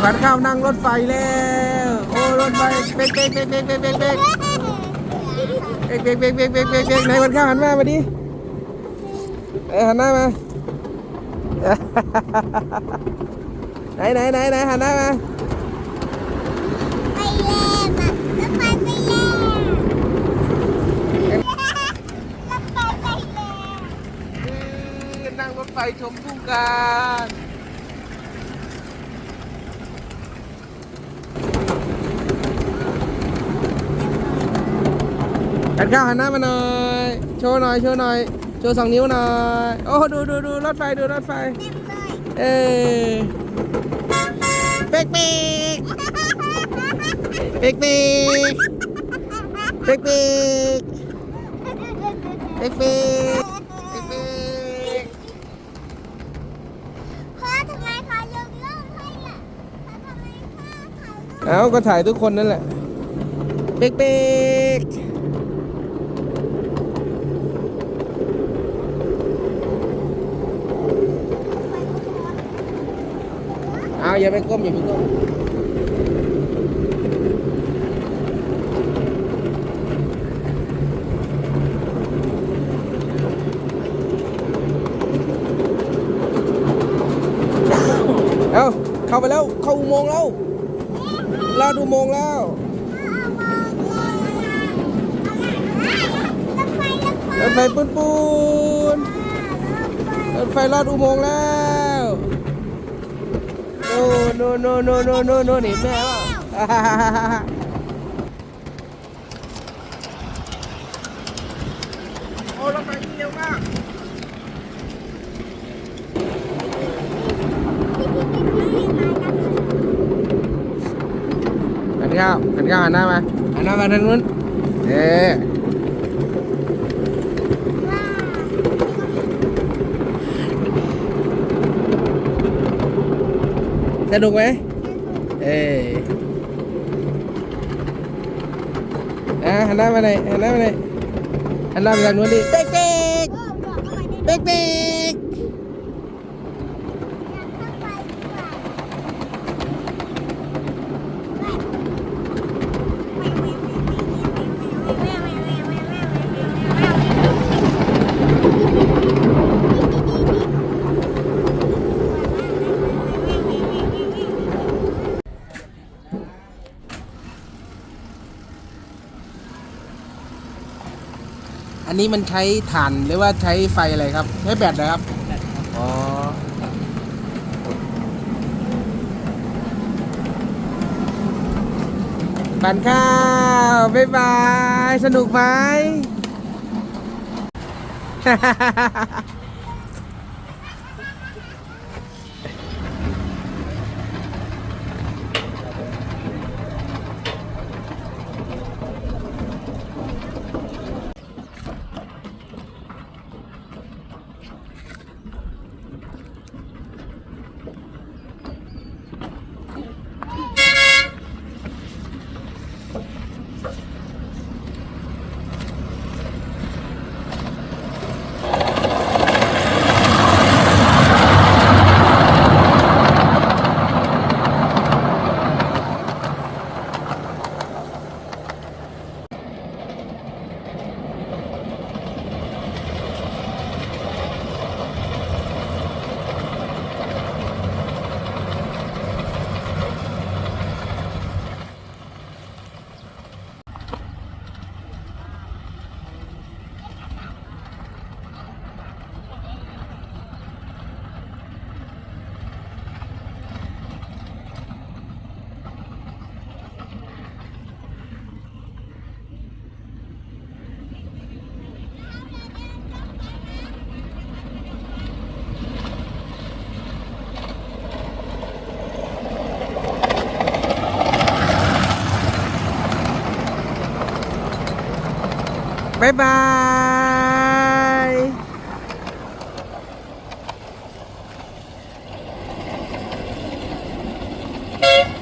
ขวัญข้าวนั่งรถไฟแล้ว โอ้รถไฟเบรกเบรกเบรกเบรกเบรกเบรกเบรกเบรกเบรกเบรกเบรกเบกเบกไหนขวัญข้าวหันมามาดิเอ้ยหันหน้ามาไหนไหนไหนไหนหันหน้ามาไปเล่นอะรถไฟไปเล่นรถไฟไปเล่นนั่งรถไฟชมทุ่งกัน กันข้าวหันหน้ามาหน่อย โชว์หน่อย โชว์หน่อย โชว์สองนิ้วหน่อย โอ้ ดูดูดูรถไฟ ดูรถไฟ เอ้ยเป๊กเป๊กเป๊กเป๊กเป๊กเป๊กเป๊กเป๊กเป๊กเป๊กพ่อทำไมเขายกเลิกให้ล่ะพ่อทำไมพ่อเขายกเอาก็ถ่ายทุกคนนั่นแหละ เป๊กเป๊ก อาอย่าไปก้มอย่าไปก้มเอาเข้าไปแล้ว เข้าอุโมงค์แล้วลอดอุโมงค์แล้ว รถไฟรถไฟรถไฟปูนปูนรถไฟลอดอุโมงค์แล้ว โน่โน่โน่โน่โน่โน่โน่นี่แม่ว่าโอ้รถไฟเร็วมากหันข้าวหันข้าวหันหน้ามาหันหน้ามาทางนู้นเอ๊ สนุกไหมเอ๊อะหันหน้ามาไหนอยหันหน้ามาไหนอยหันหน้ามาทางนู้นดิเป๊กเป๊กเป๊กเป๊ก อันนี้มันใช้ถ่านหรือว่าใช้ไฟอะไรครับ ใช้แบตนะครับอ๋อ ปั่นข้าว บ๊ายบาย สนุกไหม Bye-bye! Beep.